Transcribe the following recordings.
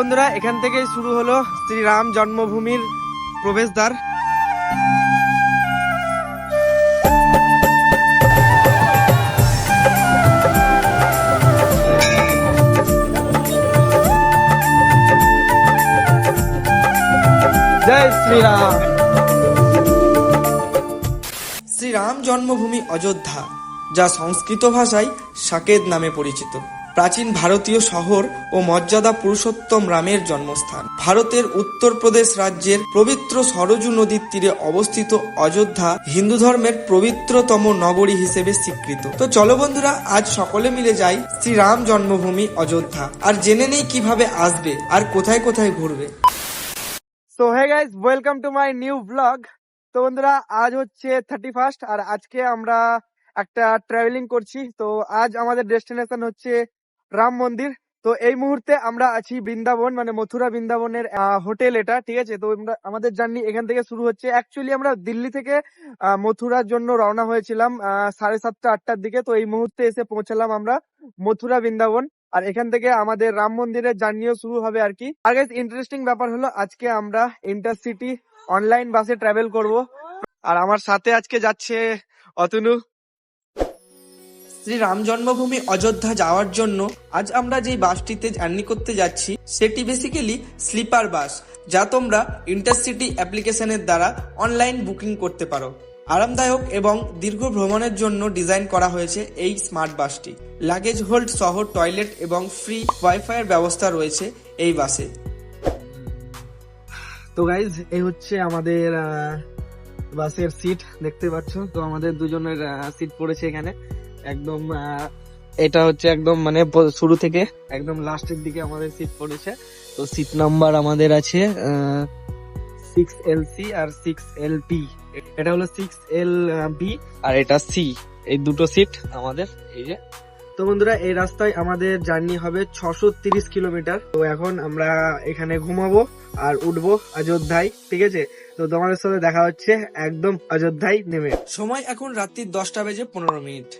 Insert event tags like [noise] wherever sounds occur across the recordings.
বন্ধুরা, এখান থেকেই শুরু হলো শ্রীরাম জন্মভূমির প্রবেশদ্বার। জয় শ্রীরাম। শ্রীরাম জন্মভূমি অযোধ্যা, যা সংস্কৃত ভাষায় সাকেত নামে পরিচিত। প্রাচীন ভারতীয় শহর ও মর্যাদা পুরুষোত্তম রামের জন্মস্থান। ভারতের উত্তরপ্রদেশ রাজ্যের পবিত্র সরজু নদীর তীরে অবস্থিত অযোধ্যা হিন্দু ধর্মের পবিত্রতম নগরী হিসেবে স্বীকৃত। তো চলো বন্ধুরা, আজ সকলে মিলে যাই শ্রীরাম জন্মভূমি অযোধ্যা। আর জেনে নেই কীভাবে আসবে আর কোথায় কোথায় ঘুরবে। So hey guys welcome to my new blog তো বন্ধুরা, আজ হচ্ছে থার্টি ফার্স্ট আর আজকে আমরা একটা ট্রাভেলিং করছি। তো আজ আমাদের ডেস্টিনেশন হচ্ছে রাম মন্দির। তো এই মুহূর্তে আমরা আছি বৃন্দাবন মানে মথুরা বৃন্দাবনের হোটেল এটা, ঠিক আছে? তো আমাদের জার্নি এখান থেকে শুরু হচ্ছে। অ্যাকচুয়ালি আমরা দিল্লি থেকে মথুরার জন্য রওনা হয়েছিলাম সাড়ে সাতটা, আটটার দিকে। তো এই মুহূর্তে এসে পৌঁছালাম আমরা মথুরা বৃন্দাবন। আর এখান থেকে আমাদের রাম মন্দিরের জার্নিও শুরু হবে আর কি। আর ইন্টারেস্টিং ব্যাপার হলো, আজকে আমরা ইন্টারসিটি অনলাইন বাসে ট্রাভেল করব। আর আমার সাথে আজকে যাচ্ছে অতনু। শ্রী রাম জন্মভূমি অযোধ্যা যাওয়ার জন্য আজ আমরা যেই বাসটিতে জার্নি করতে যাচ্ছি, সেটি বেসিক্যালি স্লিপার বাস যা তোমরা ইন্টারসিটি অ্যাপ্লিকেশনের দ্বারা অনলাইন বুকিং করতে পারো। আরামদায়ক এবং দীর্ঘ ভ্রমণের জন্য ডিজাইন করা হয়েছে এই স্মার্ট বাসটি। লাগেজ হোল্ড সহ টয়লেট এবং ফ্রি ওয়াইফাইয়ের ব্যবস্থা রয়েছে এই বাসে। তো গাইজ এই হচ্ছে আমাদের বাসের সিট দেখতে পাচ্ছ? তো আমাদের দুজনের সিট পড়েছে এখানে। একদম এটা হচ্ছে একদম মানে শুরু থেকে একদম লাস্টের দিকে আমাদের সিট পড়েছে। তো সিট নাম্বার আমাদের আছে six L C R six L P এটা হলো সিক্স এল বি আর এটা সি এই দুটো সিট আমাদের, এই যে। তো বন্ধুরা, এই রাস্তায় আমাদের জার্নি হবে ছশো তিরিশ কিলোমিটার। তো এখন আমরা এখানে ঘুমাবো আর উঠবো অযোধ্যায়, ঠিক আছে? তো তোমাদের সাথে দেখা হচ্ছে একদম অযোধ্যায় নেমে। সময় এখন রাত্রি দশটা বেজে পনেরো মিনিট।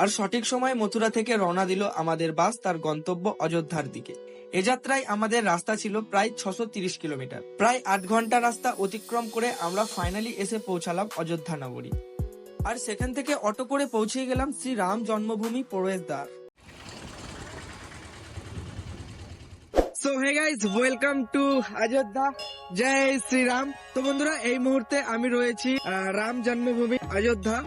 আর সঠিক সময় মথুরা থেকে রওনা দিল আমাদের বাস তার গন্তব্য অযোধ্যার দিকে। এ যাত্রায় আমাদের রাস্তা ছিল প্রায় ছশো তিরিশ কিলোমিটার। প্রায় আট ঘণ্টা রাস্তা অতিক্রম করে আমরা ফাইনালি এসে পৌঁছালাম অযোধ্যা নগরী। আর সেখান থেকে অটো করে পৌঁছে গেলাম শ্রী রাম জন্মভূমি প্রবেশদ্বার so hey guys welcome to Ayodhya. জয় শ্রীরাম তো বন্ধুরা, এই মুহূর্তে আমি রয়েছি রাম জন্মভূমি অযোধ্যা।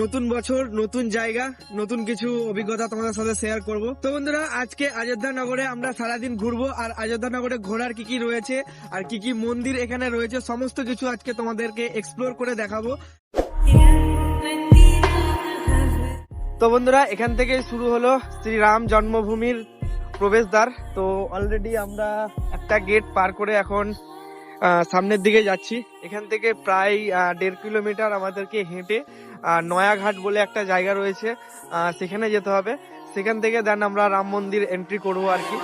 নতুন বছর, নতুন জায়গা, নতুন কিছু অভিজ্ঞতা তোমাদের সাথে শেয়ার করব। তো বন্ধুরা, আজকে অযোধ্যা নগরে আমরা সারাদিন ঘুরবো, আর অযোধ্যা নগরে ঘোরার কি কি রয়েছে, আর কি কি মন্দির এখানে রয়েছে, সমস্ত কিছু আজকে তোমাদেরকে এক্সপ্লোর করে দেখাবো। তো বন্ধুরা, এখান থেকে শুরু হলো শ্রীরাম জন্মভূমির প্রবেশদ্বার। তো অলরেডি আমরা একটা গেট পার করে এখন সামনের দিকে যাচ্ছি। এখান থেকে প্রায় দেড় কিলোমিটার আমাদেরকে হেঁটে নয়াঘাট বলে একটা জায়গা রয়েছে সেখানে যেতে হবে। সেখান থেকে দেন আমরা রাম মন্দির এন্ট্রি করব আর কি।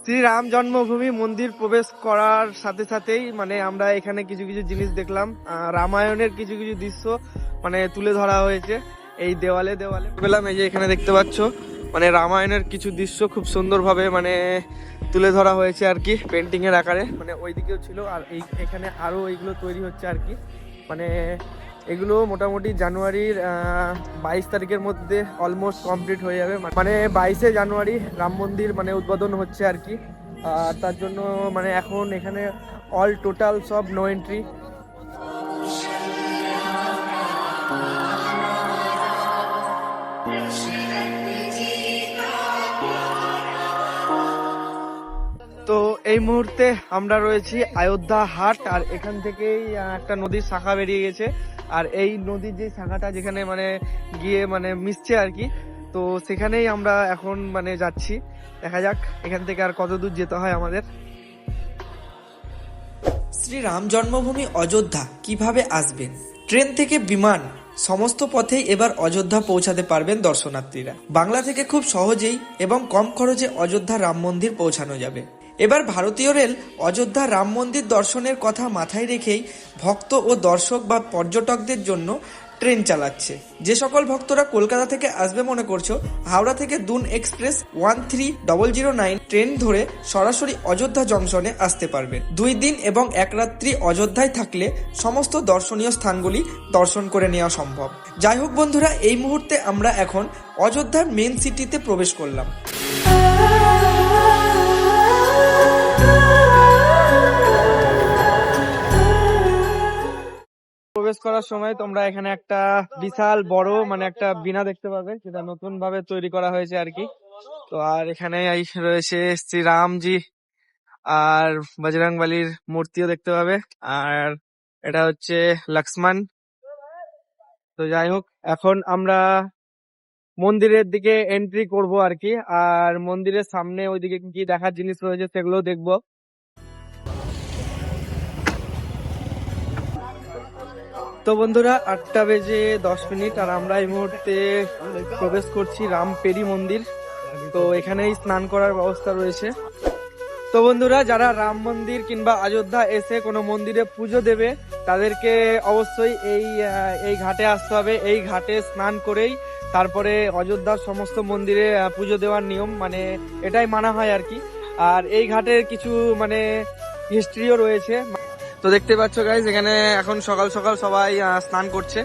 শ্রী রাম জন্মভূমি মন্দির প্রবেশ করার সাথে সাথেই মানে আমরা এখানে কিছু কিছু জিনিস দেখলাম। রামায়ণের কিছু কিছু দৃশ্য মানে তুলে ধরা হয়েছে এই দেওয়ালে দেওয়ালে। পেলাম এই যে এখানে দেখতে পাচ্ছ মানে রামায়ণের কিছু দৃশ্য খুব সুন্দরভাবে মানে তুলে ধরা হয়েছে আর কি পেন্টিংয়ের আকারে। মানে ওইদিকেও ছিল আর এই এখানে আরও এইগুলো তৈরি হচ্ছে আর কি। মানে এগুলো মোটামুটি জানুয়ারির বাইশ তারিখের মধ্যে অলমোস্ট কমপ্লিট হয়ে যাবে। মানে বাইশে জানুয়ারি রাম মন্দির মানে উদ্বোধন হচ্ছে আর কি। তার জন্য মানে এখন এখানে অল টোটাল সব নো এন্ট্রি তো এই মুহূর্তে আমরা রয়েছি অযোধ্যা হাট, আর এখান থেকেই একটা নদীর শাখা বেরিয়ে গেছে। আর এই নদীর যে শাখাটা যেখানে মানে গিয়ে মানে মিশছে আর কি, তো সেখানেই আমরা এখন মানে যাচ্ছি। দেখা যাক, এখান থেকে আর কত দূর যেতে হয় আমাদের। শ্রী রাম জন্মভূমি অযোধ্যা কীভাবে আসবেন ট্রেন থেকে বিমান, সমস্ত পথেই এবার অযোধ্যা পৌঁছাতে পারবেন দর্শনার্থীরা। বাংলা থেকে খুব সহজেই এবং কম খরচে অযোধ্যা রাম মন্দির পৌঁছানো যাবে। এবার ভারতীয় রেল অযোধ্যা রাম মন্দির দর্শনের কথা মাথায় রেখেই ভক্ত ও দর্শক বা পর্যটকদের জন্য ট্রেন চালাচ্ছে। যে সকল ভক্তরা কলকাতা থেকে আসবে মনে করছ, হাওড়া থেকে Doon express one three double zero nine train ধরে সরাসরি অযোধ্যা জংশনে আসতে পারবে। দুই দিন এবং এক রাত্রি অযোধ্যায় থাকলে সমস্ত দর্শনীয় স্থানগুলি দর্শন করে নেওয়া সম্ভব। যাই হোক বন্ধুরা, এই মুহূর্তে আমরা এখন অযোধ্যার মেন সিটিতে প্রবেশ করলাম। প্রবেশ করার সময় তোমরা এখানে একটা বিশাল বড় মানে একটা বিনা দেখতে পাবে, যেটা নতুন ভাবে তৈরি করা হয়েছে আর কি। তো আর এখানে রয়েছে শ্রী রামজি আর বজরং বলির মূর্তিও দেখতে পাবে। আর এটা হচ্ছে লক্ষ্মণ। তো যাই হোক, এখন আমরা মন্দিরের দিকে এন্ট্রি করব আর কি। আর মন্দিরের সামনে ওইদিকে কি দেখার জিনিস রয়েছে সেগুলো দেখব। তো বন্ধুরা, আটটা বেজে দশ মিনিট আর আমরা এই মুহূর্তে প্রবেশ করছি রামপেরি মন্দির। তো এখানেই স্নান করার ব্যবস্থা রয়েছে। তো বন্ধুরা, যারা রাম মন্দির কিংবা অযোধ্যা এসে কোনো মন্দিরে পুজো দেবে, তাদেরকে অবশ্যই এই এই ঘাটে আসতে হবে। এই ঘাটে স্নান করেই তারপরে অযোধ্যার সমস্ত মন্দিরে পুজো দেওয়ার নিয়ম মানে এটাই মানা হয় আর কি। আর এই ঘাটের কিছু মানে হিস্ট্রিও রয়েছে। তো দেখতে পাচ্ছ গাইজ এখানে এখন সকাল সকাল সবাই স্নান করছে।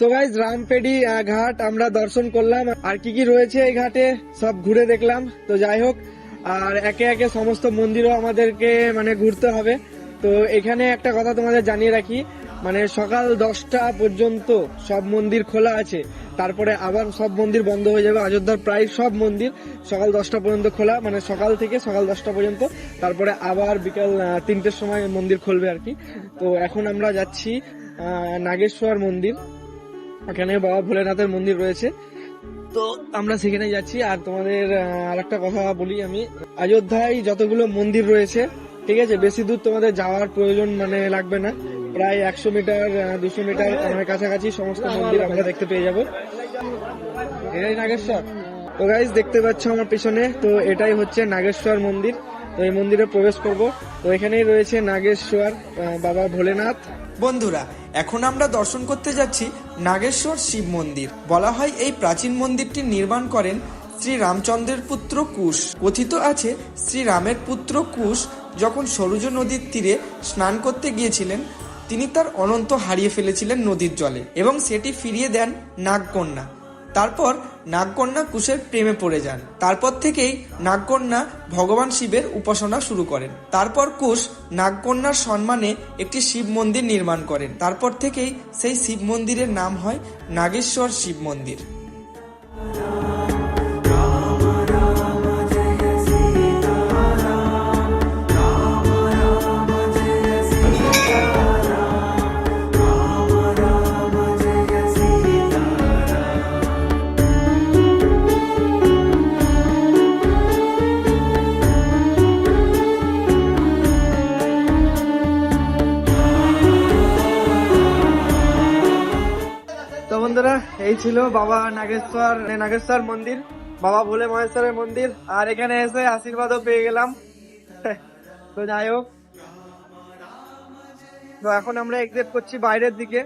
সো গাইজ রামপেডি ঘাট, আমরা দর্শন করলাম। আর কি কি রয়েছে এই ঘাটে? সব ঘুরে দেখলাম। তো যাই হোক, আর একে একে সমস্ত মন্দিরও আমাদেরকে মানে ঘুরতে হবে। তো এখানে একটা কথা তোমাদের জানিয়ে রাখি। মানে সকাল দশটা পর্যন্ত সব মন্দির খোলা আছে। তারপরে আবার সব মন্দির বন্ধ হয়ে যাবে। অযোধ্যার প্রায় সব মন্দির সকাল দশটা পর্যন্ত খোলা। মানে সকাল থেকে সকাল দশটা পর্যন্ত। তারপরে আবার বিকাল তিনটের সময় মন্দির খুলবে আর কি। তো এখন আমরা যাচ্ছি নাগেশ্বর মন্দির। এখানে বাবা ভোলেনাথের মন্দির রয়েছে। তো আমরা সেখানে যাচ্ছি, আর তোমাদের আর একটা কথা বলি আমি। অযোধ্যায় যতগুলো মন্দির রয়েছে, ঠিক আছে, বেশি দূর তোমাদের যাওয়ার প্রয়োজন মানে লাগবে না। প্রায় একশো মিটার দুশো মিটার আমার কাছাকাছি সমস্ত মন্দির আমরা দেখতে পেয়ে যাব। এটাই নাগেশ্বর। তো গাইজ দেখতে পাচ্ছ আমার পিছনে, তো এটাই হচ্ছে নাগেশ্বর মন্দির। তো এই মন্দিরে প্রবেশ করব। তো এখানেই রয়েছে নাগেশ্বর বাবা ভোলেনাথ। বন্ধুরা, এখন আমরা দর্শন করতে যাচ্ছি নাগেশ্বর শিব মন্দির। বলা হয় এই প্রাচীন মন্দিরটি নির্মাণ করেন শ্রী রামচন্দ্রের পুত্র কুশ। কথিত আছে, শ্রী রামের পুত্র কুশ যখন সরুজ নদীর তীরে স্নান করতে গিয়েছিলেন, তিনি তার অনন্ত হারিয়ে ফেলেছিলেন নদীর জলে এবং সেটি ফিরিয়ে দেন নাগকন্যা। তারপর নাগকন্যা কুশের প্রেমে পড়ে যান। তারপর থেকেই নাগকন্যা ভগবান শিবের উপাসনা শুরু করেন। তারপর কুশ নাগকন্যার সম্মানে একটি শিব মন্দির নির্মাণ করেন। তারপর থেকেই সেই শিব মন্দিরের নাম হয় নাগেশ্বর শিব মন্দির। এই ছিল বাবা নাগেশ্বর মানে নাগেশ্বর মন্দির, বাবা ভোলে মহেশ্বরের মন্দির, আর এখানে এসে আশীর্বাদও পেয়ে গেলাম। [laughs] তো যাই হোক। তো এখন আমরা এক্সিট করছি বাইরের দিকে।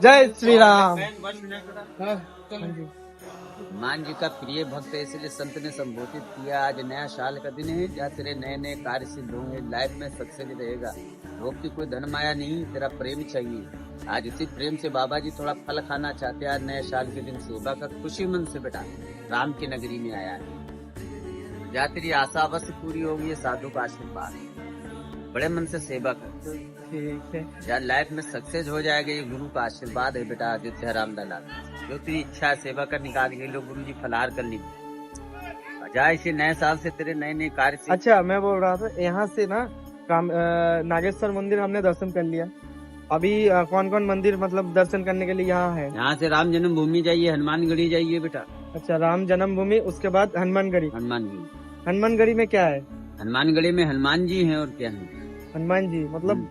জয় শ্রীরাম। हनुमान जी का प्रिय भक्त है इसलिए संत ने संबोधित किया आज नया साल का दिन है जहाँ तेरे नए नए कार्य सिद्ध होंगे लाइफ में सक्सेस रहेगा। लोग की कोई धन माया नहीं तेरा प्रेम चाहिए। आज इसी प्रेम से बाबा जी थोड़ा फल खाना चाहते हैं आज नए साल के दिन सेवा का खुशी मन से बेटा राम की नगरी में आया है। जहाँ तेरी आशा अवश्य पूरी होगी साधु का आशीर्वाद बड़े मन से सेवा कर। यार लाइफ में सक्सेस हो जाएगा ये गुरु का आशीर्वाद है बेटा आदित्य राम लाल जो तेरी इच्छा सेवा करने का आज ये लोग गुरु जी फलार कर ली। बजाय इसे नए साल से तेरे नए नए कार्य से। अच्छा मैं बोल रहा था यहाँ से ना अ, नागेश्वर मंदिर हमने दर्शन कर लिया। अभी कौन कौन मंदिर मतलब दर्शन करने के लिए यहाँ है? यहाँ से राम जन्मभूमि जाइए हनुमानगढ़ी जाइए बेटा। अच्छा राम जन्मभूमि उसके बाद हनुमानगढ़ी। हनुमानगढ़ी। हनुमानगढ़ी में क्या है? हनुमानगढ़ी में हनुमान जी हैं और क्या है। हनुमान जी मतलब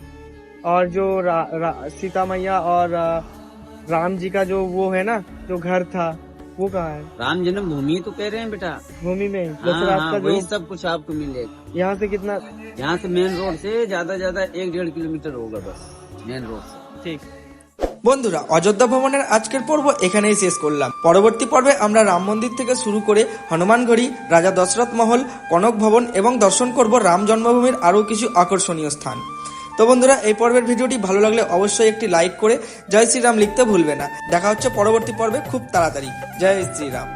और जो रा, रा, सीता मैया और राम जी का जो वो है ना जो घर था वो कहाँ है राम जन्मभूमि तो कह रहे हैं बेटा भूमि में हाँ, जैसे हाँ, रास्ता वही जो सब कुछ आपको मिलेगा यहाँ से कितना यहाँ से मेन रोड से ज्यादा ज्यादा एक डेढ़ किलोमीटर होगा बस मेन रोड से ঠিক বন্ধুরা অযোধ্যা ভবনের আজকের পর্ব এখানেই শেষ করলাম পরবর্তী পর্বে আমরা রাম মন্দির থেকে শুরু করে হনুমানগড়ি রাজা দশরথ মহল কনক ভবন এবং দর্শন করব রাম জন্মভূমির আরও কিছু আকর্ষণীয় স্থান তো বন্ধুরা, এই পর্বের ভিডিওটি ভালো লাগলে অবশ্যই একটি লাইক করে জয় শ্রীরাম লিখতে ভুলবে না। দেখা হচ্ছে পরবর্তী পর্বে খুব তাড়াতাড়ি। জয় শ্রীরাম।